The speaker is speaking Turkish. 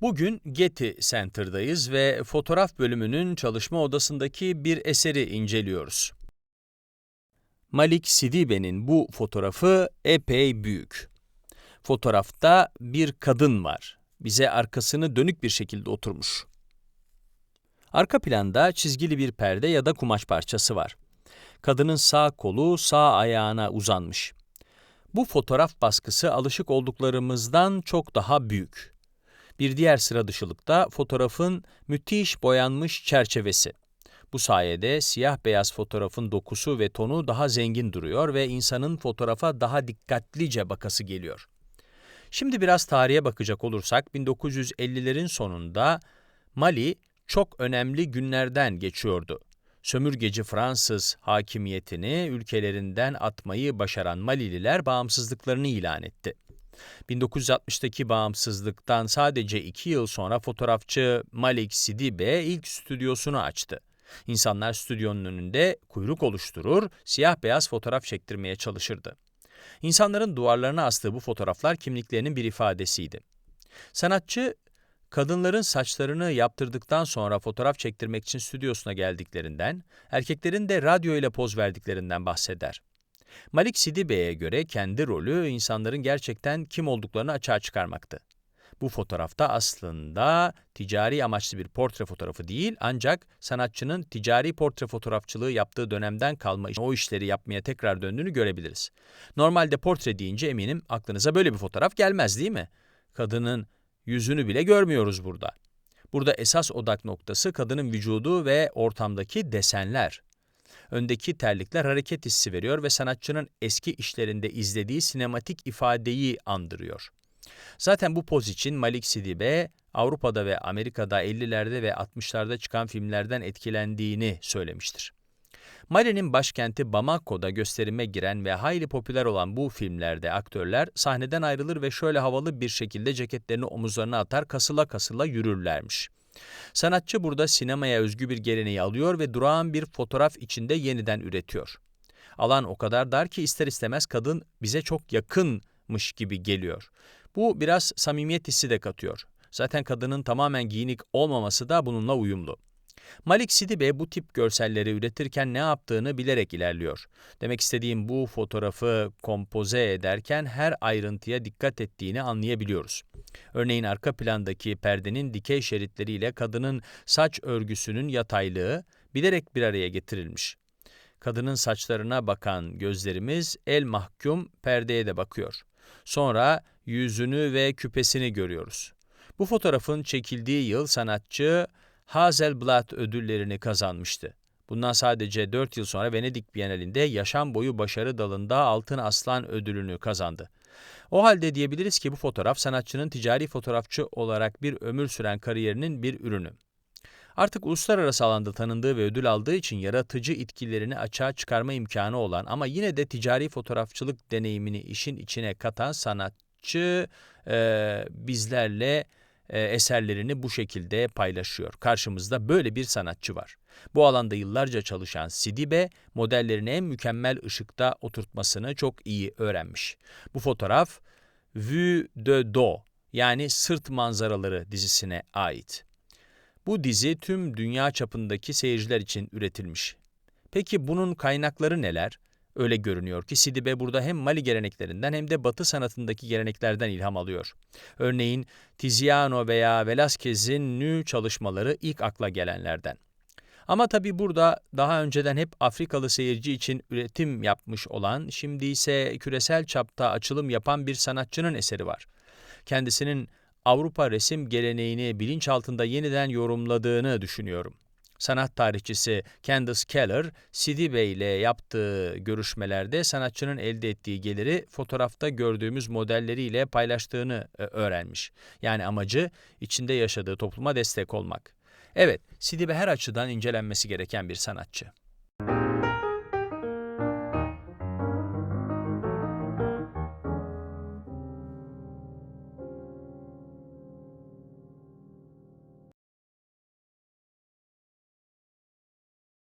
Bugün Getty Center'dayız ve fotoğraf bölümünün çalışma odasındaki bir eseri inceliyoruz. Malik Sidibe'nin bu fotoğrafı epey büyük. Fotoğrafta bir kadın var. Bize arkasını dönük bir şekilde oturmuş. Arka planda çizgili bir perde ya da kumaş parçası var. Kadının sağ kolu sağ ayağına uzanmış. Bu fotoğraf baskısı alışık olduklarımızdan çok daha büyük. Bir diğer sıra dışılıkta fotoğrafın müthiş boyanmış çerçevesi. Bu sayede siyah beyaz fotoğrafın dokusu ve tonu daha zengin duruyor ve insanın fotoğrafa daha dikkatlice bakası geliyor. Şimdi biraz tarihe bakacak olursak 1950'lerin sonunda Mali çok önemli günlerden geçiyordu. Sömürgeci Fransız hakimiyetini ülkelerinden atmayı başaran Malililer bağımsızlıklarını ilan etti. 1960'daki bağımsızlıktan sadece iki yıl sonra fotoğrafçı Malik Sidibe ilk stüdyosunu açtı. İnsanlar stüdyonun önünde kuyruk oluşturur, siyah beyaz fotoğraf çektirmeye çalışırdı. İnsanların duvarlarına astığı bu fotoğraflar kimliklerinin bir ifadesiydi. Sanatçı, kadınların saçlarını yaptırdıktan sonra fotoğraf çektirmek için stüdyosuna geldiklerinden, erkeklerin de radyo ile poz verdiklerinden bahseder. Malik Sidibe'ye göre kendi rolü insanların gerçekten kim olduklarını açığa çıkarmaktı. Bu fotoğrafta aslında ticari amaçlı bir portre fotoğrafı değil ancak sanatçının ticari portre fotoğrafçılığı yaptığı dönemden kalma o işleri yapmaya tekrar döndüğünü görebiliriz. Normalde portre deyince eminim aklınıza böyle bir fotoğraf gelmez değil mi? Kadının yüzünü bile görmüyoruz burada. Burada esas odak noktası kadının vücudu ve ortamdaki desenler. Öndeki terlikler hareket hissi veriyor ve sanatçının eski işlerinde izlediği sinematik ifadeyi andırıyor. Zaten bu poz için Malik Sidibe, Avrupa'da ve Amerika'da 50'lerde ve 60'larda çıkan filmlerden etkilendiğini söylemiştir. Mali'nin başkenti Bamako'da gösterime giren ve hayli popüler olan bu filmlerde aktörler sahneden ayrılır ve şöyle havalı bir şekilde ceketlerini omuzlarına atar kasıla kasıla yürürlermiş. Sanatçı burada sinemaya özgü bir geleneği alıyor ve durağan bir fotoğraf içinde yeniden üretiyor. Alan o kadar dar ki ister istemez kadın bize çok yakınmış gibi geliyor. Bu biraz samimiyet hissi de katıyor. Zaten kadının tamamen giyinik olmaması da bununla uyumlu. Malik Sidibe bu tip görselleri üretirken ne yaptığını bilerek ilerliyor. Demek istediğim bu fotoğrafı kompoze ederken her ayrıntıya dikkat ettiğini anlayabiliyoruz. Örneğin arka plandaki perdenin dikey şeritleriyle kadının saç örgüsünün yataylığı bilerek bir araya getirilmiş. Kadının saçlarına bakan gözlerimiz el mahkum perdeye de bakıyor. Sonra yüzünü ve küpesini görüyoruz. Bu fotoğrafın çekildiği yıl sanatçı Hazelblad ödüllerini kazanmıştı. Bundan sadece 4 yıl sonra Venedik Bienalinde yaşam boyu başarı dalında Altın Aslan ödülünü kazandı. O halde diyebiliriz ki bu fotoğraf sanatçının ticari fotoğrafçı olarak bir ömür süren kariyerinin bir ürünü. Artık uluslararası alanda tanındığı ve ödül aldığı için yaratıcı itkilerini açığa çıkarma imkanı olan ama yine de ticari fotoğrafçılık deneyimini işin içine katan sanatçı e, bizlerle e, eserlerini bu şekilde paylaşıyor. Karşımızda böyle bir sanatçı var. Bu alanda yıllarca çalışan Sidibe, modellerini en mükemmel ışıkta oturtmasını çok iyi öğrenmiş. Bu fotoğraf Vue de Do yani Sırt Manzaraları dizisine ait. Bu dizi tüm dünya çapındaki seyirciler için üretilmiş. Peki bunun kaynakları neler? Öyle görünüyor ki Sidibe burada hem Mali geleneklerinden hem de Batı sanatındaki geleneklerden ilham alıyor. Örneğin Tiziano veya Velázquez'in nü çalışmaları ilk akla gelenlerden. Ama tabi burada daha önceden hep Afrikalı seyirci için üretim yapmış olan, şimdi ise küresel çapta açılım yapan bir sanatçının eseri var. Kendisinin Avrupa resim geleneğini bilinç altında yeniden yorumladığını düşünüyorum. Sanat tarihçisi Candace Keller, Sidibe ile yaptığı görüşmelerde sanatçının elde ettiği geliri fotoğrafta gördüğümüz modelleriyle paylaştığını e, öğrenmiş. Yani amacı içinde yaşadığı topluma destek olmak. Evet, Sidibe her açıdan incelenmesi gereken bir sanatçı.